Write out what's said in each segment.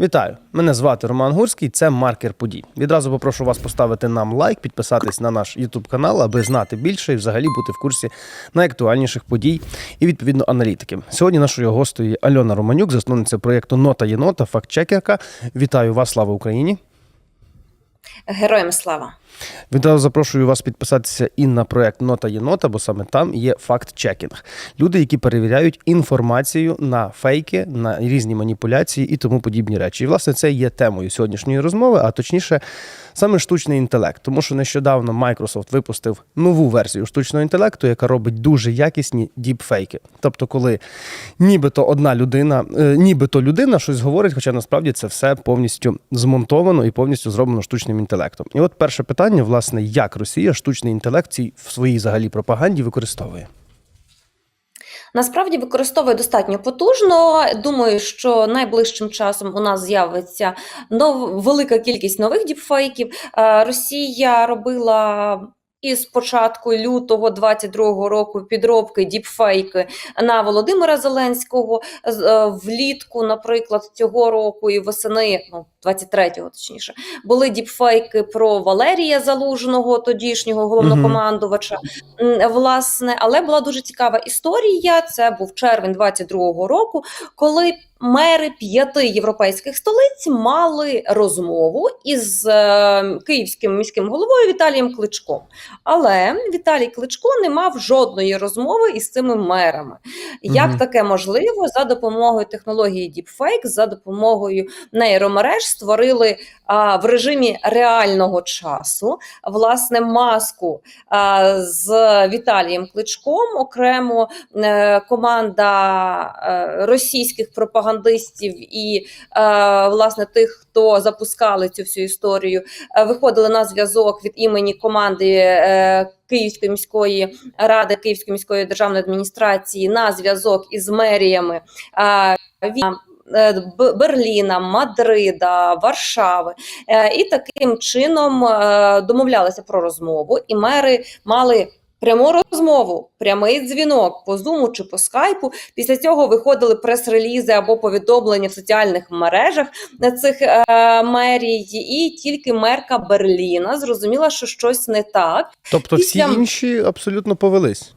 Вітаю! Мене звати Роман Гурський. Це маркер подій. Відразу попрошу вас поставити нам лайк, підписатись на наш YouTube канал, аби знати більше і взагалі бути в курсі найактуальніших подій і відповідно аналітики. Сьогодні нашою гостею є Альона Романюк, засновниця проєкту Нота Єнота, фактчекерка. Вітаю вас, слава Україні! Героям слава! Відразу запрошую вас підписатися і на проект Нота Єнота, бо саме там є факт-чекінг. Люди, які перевіряють інформацію на фейки, на різні маніпуляції і тому подібні речі. І власне це є темою сьогоднішньої розмови, а точніше, саме штучний інтелект. Тому що нещодавно Microsoft випустив нову версію штучного інтелекту, яка робить дуже якісні діпфейки. Тобто, коли нібито одна людина, е, нібито людина щось говорить, хоча насправді це все повністю змонтовано і повністю зроблено штучним інтелектом. І от перше питання, власне, як Росія штучний інтелект в своїй взагалі пропаганді використовує? Насправді використовує достатньо потужно. Думаю, що найближчим часом у нас з'явиться нов... велика кількість нових діпфейків. Е, Росія робила. Із початку лютого 22-го року підробки діпфейки на Володимира Зеленського З- е, влітку, наприклад, цього року і восени, ну 23-го точніше, були діпфейки про Валерія Залужного, тодішнього головнокомандувача. М, Власне, але була дуже цікава історія. Це був червень 22-го року, коли мери п'яти європейських столиць мали розмову із е, київським міським головою Віталієм Кличком. Але Віталій Кличко не мав жодної розмови із цими мерами. Як Мгм. таке можливо за допомогою технології Deepfake, за допомогою нейромереж створили а, в режимі реального часу власне маску а, з Віталієм Кличком. Окремо е, команда е, російських пропагандистів і е, власне тих, хто запускали цю всю історію, е, виходили на зв'язок від імені команди. е, Київської міської ради Київської міської державної адміністрації на зв'язок із меріями Берліна, Мадрида, Варшави, і таким чином домовлялися про розмову, і мери мали. Пряму розмову, прямий дзвінок по зуму чи по скайпу. Після цього виходили прес-релізи або повідомлення в соціальних мережах на цих е, мерій, і тільки мерка Берліна зрозуміла, що щось не так. Тобто всі Після- інші абсолютно повелись.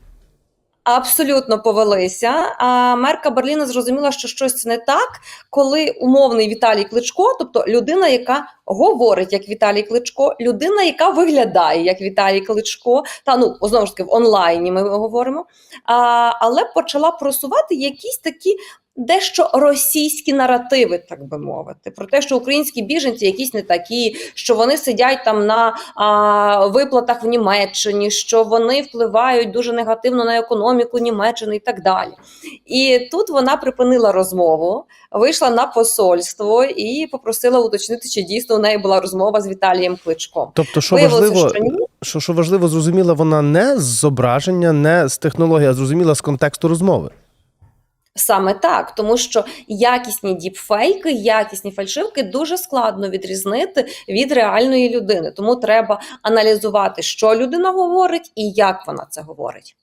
Абсолютно повелися. А мерка Берліна зрозуміла, що щось не так, коли умовний Віталій Кличко, тобто людина, яка говорить як Віталій Кличко, людина, яка виглядає як Віталій Кличко, та ну знову ж таки в онлайні ми говоримо. А, але почала просувати якісь такі. Дещо російські наративи, так би мовити, про те, що українські біженці якісь не такі, що вони сидять там на а, виплатах в Німеччині, що вони впливають дуже негативно на економіку Німеччини і так далі. І тут вона припинила розмову, вийшла на посольство і попросила уточнити, чи дійсно у неї була розмова з Віталієм Кличком. Тобто, що Виявилося, важливо, що ні. що, що важливо, зрозуміла вона не з зображення, не з технології, а зрозуміла з контексту розмови. Саме так, тому що якісні діпфейки, якісні фальшивки дуже складно відрізнити від реальної людини. Тому треба аналізувати, що людина говорить і як вона це говорить.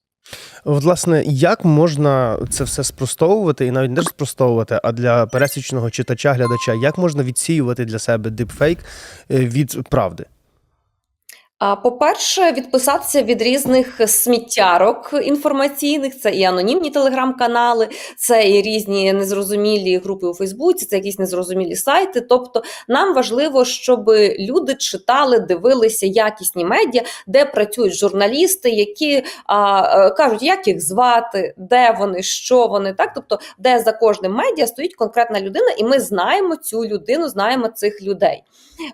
Власне, як можна це все спростовувати, і навіть не спростовувати, а для пересічного читача, глядача, як можна відсіювати для себе дипфейк е, від правди? По-перше, відписатися від різних сміттярок інформаційних. Це і анонімні телеграм-канали, це і різні незрозумілі групи у Фейсбуці, це якісь незрозумілі сайти. Тобто, нам важливо, щоб люди читали, дивилися якісні медіа, де працюють журналісти, які а, е, кажуть, як їх звати, де вони, що вони, так тобто, де за кожним медіа стоїть конкретна людина, і ми знаємо цю людину, знаємо цих людей.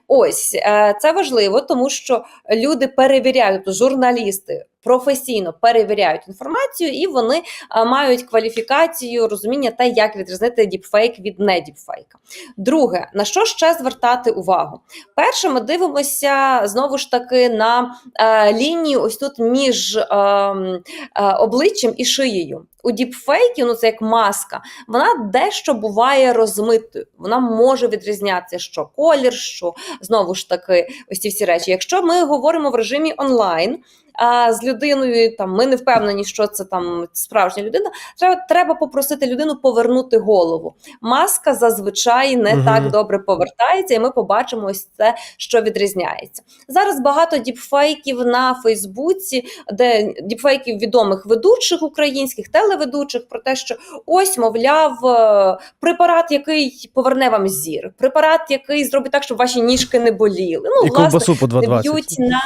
Ось е, це важливо, тому що люди перевіряють, журналісти професійно перевіряють інформацію, і вони е, мають кваліфікацію, розуміння те, як відрізнити діпфейк від недіпфейка. Друге, на що ще звертати увагу? Перше, ми дивимося знову ж таки на е, лінію, ось тут між е, е, обличчям і шиєю. У діпфейків, ну це як маска, вона дещо буває розмитою. Вона може відрізнятися, що колір, що знову ж таки, ось ці всі речі. Якщо ми говоримо в режимі онлайн, а, з людиною. Там ми не впевнені, що це там справжня людина. Треба, треба попросити людину повернути голову. Маска зазвичай не Мгм. так добре повертається, і ми побачимо ось це, що відрізняється. Зараз багато діпфейків на Фейсбуці, де діпфейків відомих ведучих українських телеведучих про те, що ось, мовляв, е, препарат, який поверне вам зір, препарат, який зробить так, щоб ваші ніжки не боліли. Ну, І власне, по не 2,20. б'ють на.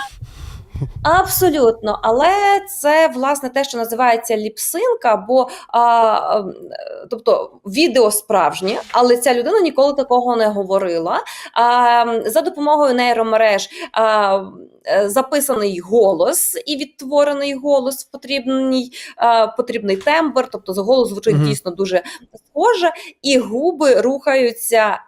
Абсолютно, але це власне те, що називається ліпсинка, або а, ем, тобто відео справжнє, але ця людина ніколи такого не говорила. А, за допомогою нейромереж а, е, записаний голос і відтворений голос в потрібний, а, потрібний тембр, тобто голос звучить Мгм. дійсно дуже схоже, і губи рухаються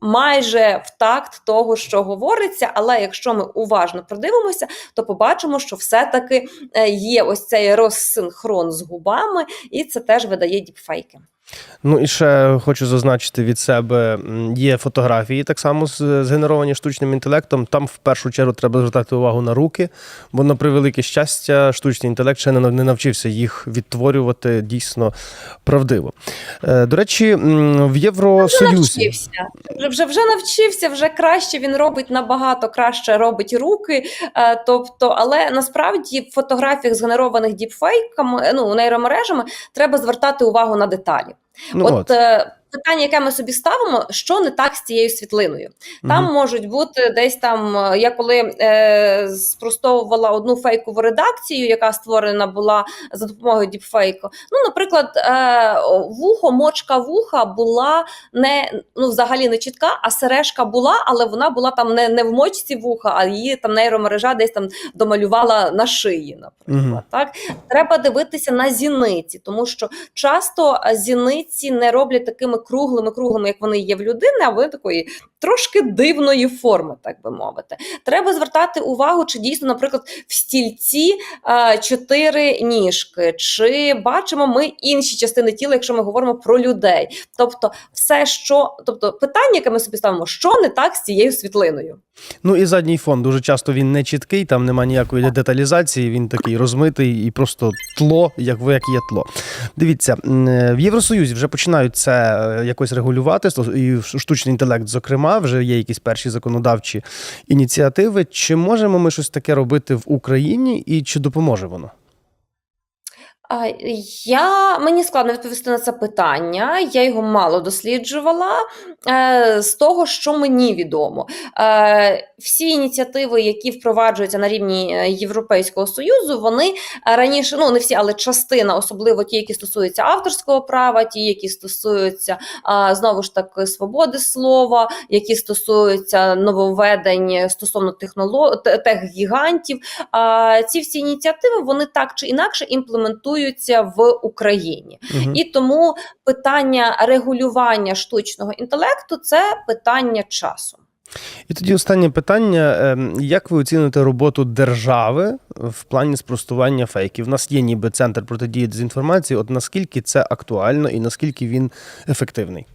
майже в такт того, що говориться. Але якщо ми уважно продивимося, то побачимо, що все-таки е, є ось цей розсинхрон з губами, і це теж видає діпфейки. Ну і ще хочу зазначити від себе: є фотографії так само згенеровані штучним інтелектом. Там в першу чергу треба звертати увагу на руки, бо на превелике щастя, штучний інтелект ще не нав- навчився їх відтворювати дійсно правдиво. Е, До речі, в Євросоюзі. Навчився вже, вже вже навчився, вже краще він робить набагато краще робить руки. Е, тобто, але насправді в фотографіях згенерованих діпфейками, ну нейромережами, треба звертати увагу на деталі. Ну, от, от. Е, питання, яке ми собі ставимо, що не так з цією світлиною? Там Мгм. можуть бути десь там. е, Я коли е, спростовувала одну фейкову редакцію, яка створена була за допомогою діпфейку. Ну, наприклад, е, вухо, мочка вуха була не ну, взагалі не чітка, а сережка була, але вона була там не, не в мочці вуха, а її там нейромережа десь там домалювала на шиї. Наприклад, Мгм. так треба дивитися на зіниці, тому що часто зіниці не роблять такими круглими, круглими, як вони є в людини, а вони такої трошки дивної форми, так би мовити. Треба звертати увагу, чи дійсно, наприклад, в стільці е, чотири ніжки, чи бачимо ми інші частини тіла, якщо ми говоримо про людей. Тобто, все, що тобто, питання, яке ми собі ставимо, що не так з цією світлиною. Ну і задній фон дуже часто він не чіткий, там нема ніякої деталізації, він такий розмитий і просто тло, як як є тло. Дивіться, е, в Євросоюзі вже починають це е, якось регулювати, і штучний інтелект, зокрема, вже є якісь перші законодавчі ініціативи. Чи можемо ми щось таке робити в Україні і чи допоможе воно? Я мені складно відповісти на це питання. Я його мало досліджувала е, з того, що мені відомо. Е, всі ініціативи, які впроваджуються на рівні е, Європейського союзу, вони е, раніше, ну не всі, але частина, особливо ті, які стосуються авторського права, ті, які стосуються знову ж таки свободи слова, які стосуються нововведень стосовно технолог... те- тех-гігантів. А, ці всі ініціативи вони так чи інакше імплементуються в Україні. Мгм. І тому питання регулювання штучного інтелекту це питання часу. І тоді останнє питання: Ем, як ви оціните роботу держави в плані спростування фейків? У нас є ніби центр протидії дезінформації. От наскільки це актуально і наскільки він ефективний?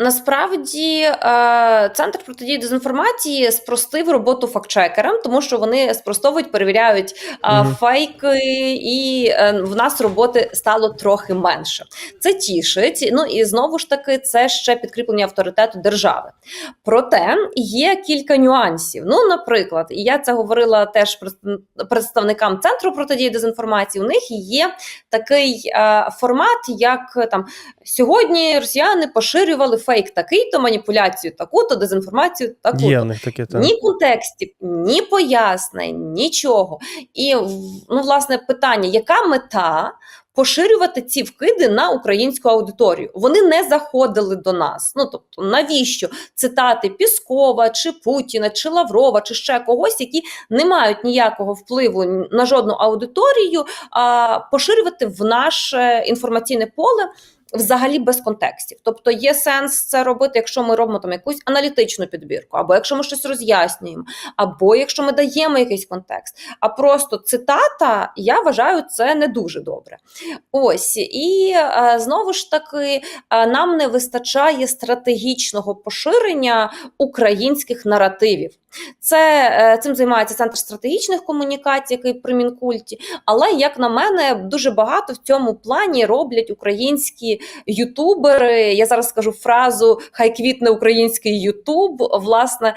Насправді е, центр протидії дезінформації спростив роботу фактчекерам, тому що вони спростовують, перевіряють Мгм. фейки, і е, в нас роботи стало трохи менше. Це тішить. Ну і знову ж таки, це ще підкріплення авторитету держави. Проте є кілька нюансів. Ну, наприклад, і я це говорила теж пред- представникам центру протидії дезінформації. У них є такий формат, як там сьогодні росіяни поширювали фейк такий-то, маніпуляцію таку-то, дезінформацію таку-то. Є в них таке так. Ні контекстів, ні пояснень, нічого. І ну, власне, питання: яка мета поширювати ці вкиди на українську аудиторію? Вони не заходили до нас. Ну тобто, навіщо цитати Піскова, чи Путіна, чи Лаврова, чи ще когось, які не мають ніякого впливу на жодну аудиторію, а поширювати в наше інформаційне поле. Взагалі без контекстів. Тобто є сенс це робити, якщо ми робимо там якусь аналітичну підбірку, або якщо ми щось роз'яснюємо, або якщо ми даємо якийсь контекст. А просто цитата, я вважаю, це не дуже добре. Ось і е, знову ж таки, е, нам не вистачає стратегічного поширення українських наративів. Це е, цим займається центр стратегічних комунікацій, який при Мінкульті. Але як на мене, дуже багато в цьому плані роблять українські ютубери. Я зараз скажу фразу Хай квітне український Ютуб. Власне,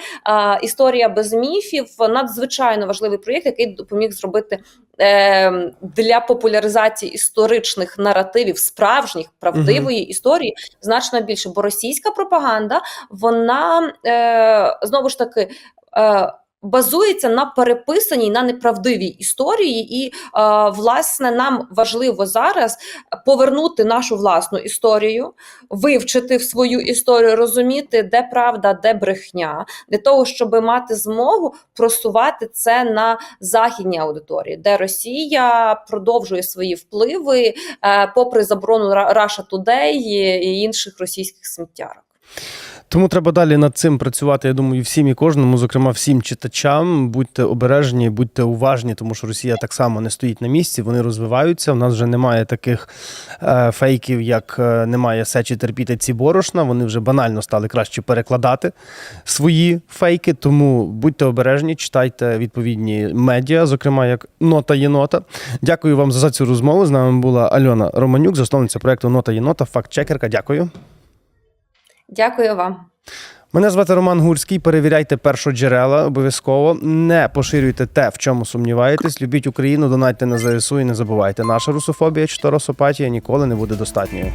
історія без міфів надзвичайно важливий проєкт, який допоміг зробити. Е, Для популяризації історичних наративів, справжніх правдивої історії, значно більше. Бо російська пропаганда, вона е, знову ж таки е, базується на переписаній, на неправдивій історії, і е, власне нам важливо зараз повернути нашу власну історію, вивчити в свою історію, розуміти, де правда, де брехня, для того, щоб мати змогу просувати це на західній аудиторії, де Росія продовжує свої впливи е, попри заборону Russia Today і інших російських сміттярок. Тому треба далі над цим працювати. Я думаю, всім і кожному, зокрема всім читачам. Будьте обережні, будьте уважні, тому що Росія так само не стоїть на місці, вони розвиваються. У нас вже немає таких е, фейків, як е, немає сечі терпіти ці борошна. Вони вже банально стали краще перекладати свої фейки. Тому будьте обережні, читайте відповідні медіа, зокрема як Нота Єнота. Дякую вам за цю розмову. З нами була Альона Романюк, засновниця проекту Нота Єнота, фактчекерка. Дякую. Дякую вам. Мене звати Роман Гурський. Перевіряйте першоджерела обов'язково. Не поширюйте те, в чому сумніваєтесь. Любіть Україну, донайте на ЗСУ і не забувайте. Наша русофобія чи торосопатія ніколи не буде достатньою.